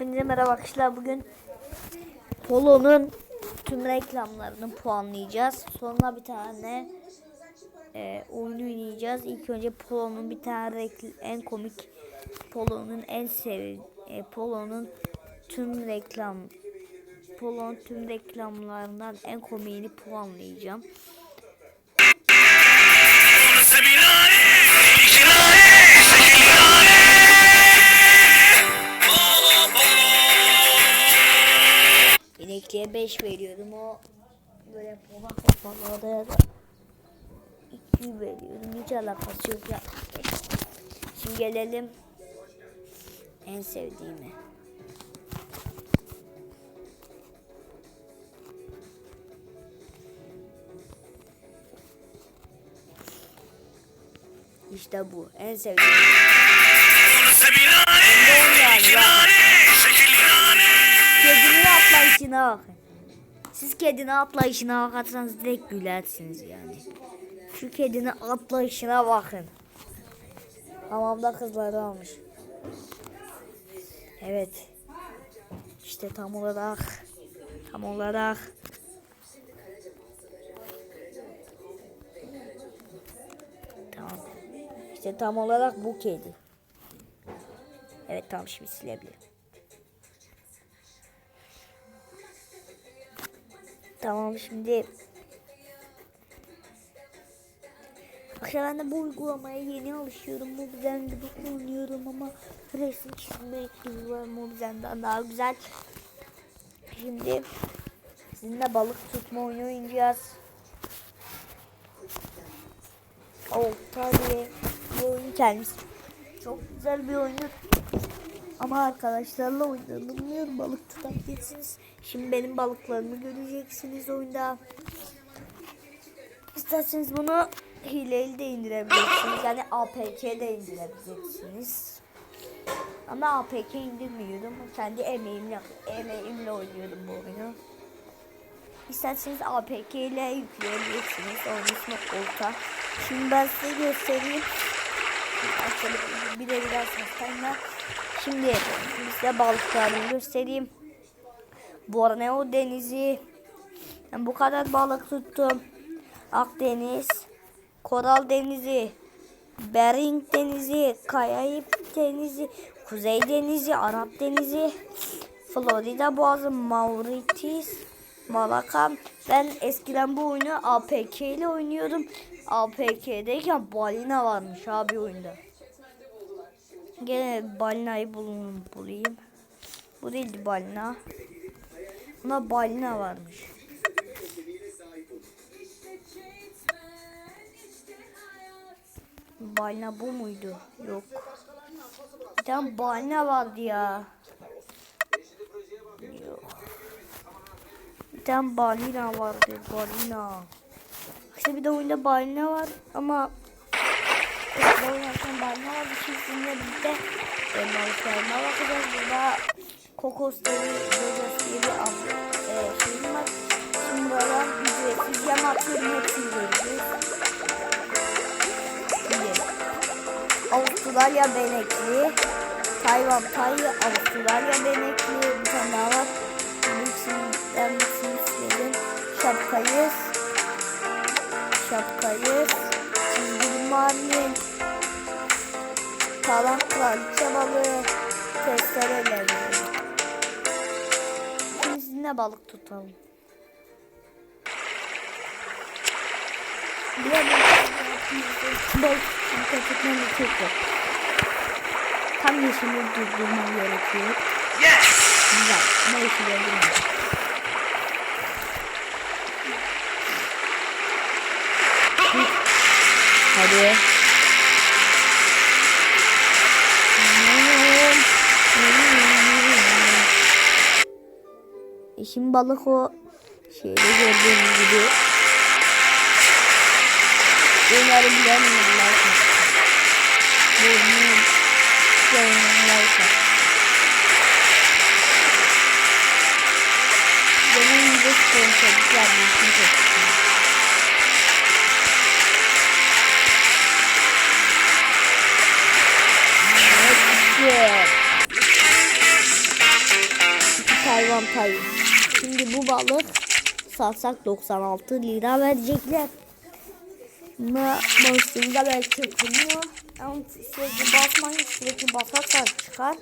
Hepinize merhaba arkadaşlar. Bugün Polo'nun tüm reklamlarını puanlayacağız. Sonra bir tane e, oyunu oynayacağız. İlk önce Polo'nun bir tane en komik Polo'nun en sev e, Polo'nun tüm reklam Polo'nun tüm reklamlarından en komiğini puanlayacağım. 2'ye 5 veriyordum. O böyle pola pola odaya da 2 veriyordum. Hiç alakası yok ya. Şimdi gelelim en sevdiğime. İşte bu. En sevdiğim. Atlayışına bakın. Siz kedinin atlayışına bakarsanız direkt gülersiniz yani. Şu kedinin atlayışına bakın. Hamamda kızları almış. Evet. İşte tam olarak tam olarak Tamam. İşte tam olarak bu kedi. Evet tamam şimdi silebilirim. Tamam şimdi Arkadaşlar ben de bu uygulamaya yeni alışıyorum. Mobizen'de de kullanıyorum ama resim çizme ekliği var Mobizen'den daha güzel. Şimdi sizinle balık tutma oyunu oynayacağız. Oh tabii bu oyun kendisi çok güzel bir oyun. Ama arkadaşlarla oynanılmıyor. Balık tutabilirsiniz. Şimdi benim balıklarımı göreceksiniz oyunda. İsterseniz bunu hileyle de indirebilirsiniz. Yani APK de indirebilirsiniz. Ama APK indirmiyordum. Kendi emeğimle, emeğimle oynuyordum bu oyunu. İsterseniz APK ile yükleyebilirsiniz. Oyun ismi Olta. Şimdi ben size göstereyim. Şöyle bir de biraz göstereyim. Şimdi size balıklarını göstereyim. Borneo denizi. Ben bu kadar balık tuttum. Akdeniz, Koral denizi, Bering denizi, Kayayip denizi, Kuzey denizi, Arap denizi, Florida boğazı, Mauritius, Malaka. Ben eskiden bu oyunu APK ile oynuyordum. APK'deyken balina varmış abi oyunda. Gene balinayı bulun, bulayım. Bu değildi balina. Buna balina varmış. Balina bu muydu? Yok. Bir tane balina vardı ya. Yok. Bir tane balina vardı. Balina. İşte bir de oyunda balina var ama Eskiden oynarken balina vardı. Şimdi sizinle birlikte balıklarına bakacağız. Burada kokos bir böcek diye bir ab- e, şeyim var. Şimdi buradan ücretsiz yem atıyorum. Hepsini göreceğiz. Avustralya benekli. Tayvan tayı, Avustralya benekli. Bir tane daha var. Hepsinden birisini istedim. Şapkayız. Şapkayız. Kalan kraliçe balığı. Testereleri. Şimdi sizinle balık tutalım. Bir balık tutmanın çok zor. Tam yeşili durdurmam gerekiyor. Yes. Güzel. Ama yeşili öldürmem. Hadi. Şimdi balık o şeyde gördüğünüz gibi Umarım bilenmiyorlar. Benim yayınlarsa. Benim de sponsorluklar mümkün çok. Evet, güzel. çantayı. Şimdi bu balık satsak 96 lira verecekler. Buna bastığında belki çırpınıyor. Ama sürekli basmayın sürekli basarsan çıkar.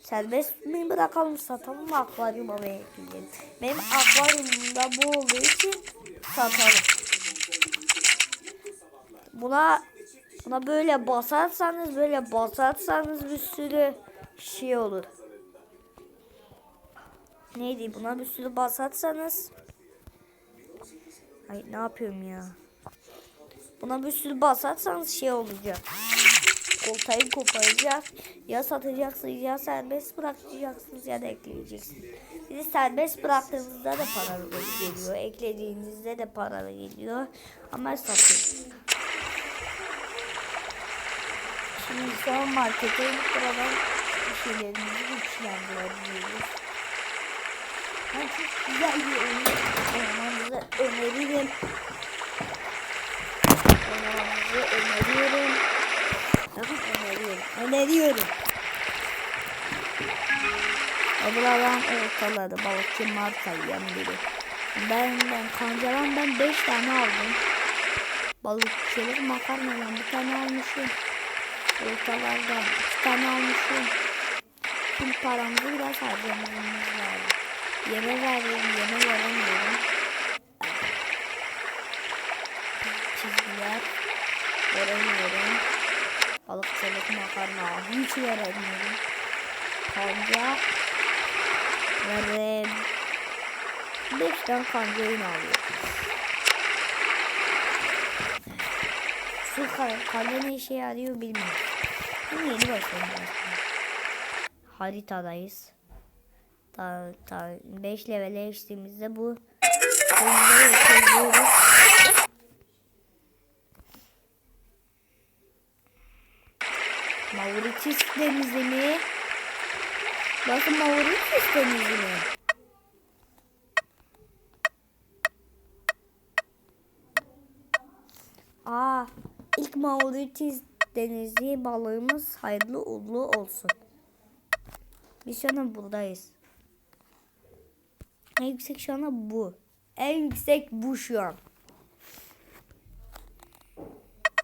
Serbest mi bırakalım satalım mı akvaryuma ekleyelim? Benim akvaryumumda bu olduğu için satalım. Buna buna böyle basarsanız böyle basarsanız bir sürü şey olur. Neydi buna bir sürü basarsanız Ay ne yapıyorum ya? Buna bir sürü basarsanız şey olacak. Koltayı koparacak. Ya satacaksınız ya serbest bırakacaksınız ya da ekleyeceksiniz. Sizi serbest bıraktığınızda da paralı geliyor. Eklediğinizde de paralı geliyor. Ama satın. Şimdi son markete buradan bir şeylerimizi güçlendirebiliyoruz. Ben çok güzel bir oyun oynamanızı öneririm. Oynamanızı öneriyorum. Bakın öneriyorum. Öneriyorum. Abladan ortaladı. Balıkçı Marta yiyen biri. Ben ben kancadan ben 5 tane aldım. Balıkçılık makarnadan bir tane almışım. Ortalardan 2 tane almışım. Şimdi paramızı biraz harcamamız lazım. Yeme vereyim, yeme veremiyorum. Çizgiler veremiyorum. Balıkçılık makarna hiç veremiyorum. Kanca ve beşten kanca yine alıyorum. Şu kanca ne işe yarıyor bilmiyorum. Bu yeni başladım aslında. Haritadayız. Ta, ta 5 levele geçtiğimizde bu. Mauritius denizi mi? Bakın Mauritius denizi mi? Aa, ilk Mauritius denizi balığımız hayırlı uğurlu olsun. Biz şu an buradayız. En yüksek şu an bu. En yüksek bu şu an.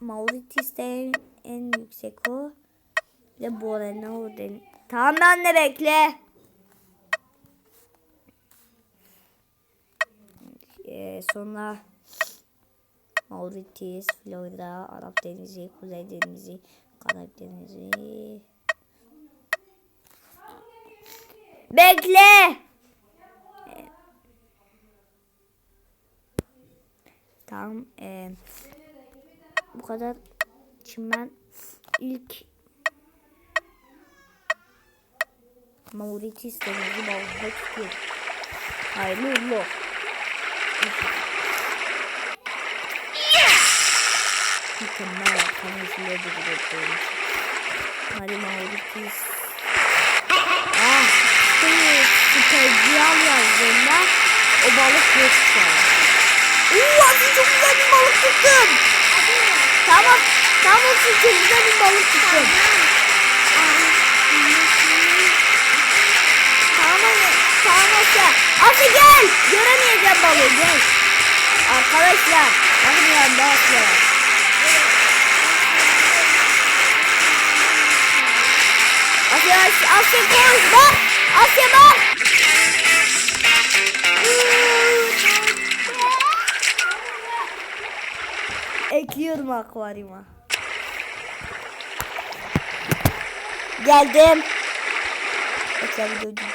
Mauritius'te en, en yüksek o. Bir de Borneo den. Tamam anne bekle. Ee, sonra Mauritius, Florida, Arap Denizi, Kuzey Denizi, Karayip Denizi. Bekle. Tamam. ee, bu kadar. Şimdi ben ilk Mauritius denizi balıkta tutuyorum. Hayırlı uğurlu. Mükemmel tanesiyle duruyorum. Hadi Mauritius. Ah, şimdi speciyal yazdığında o balık yok Uuu abi çok güzel bir balık tuttum. Tamam, tamam olsun çok güzel bir balık tuttum. Tamam tamam Asya. Asya gel. Göremeyeceğim balığı gel. Arkadaşlar, bakın yanında Asya. Asya, Asya koş bak. Asya bak. Ekliyorum akvaryuma. Geldim. Döneyim.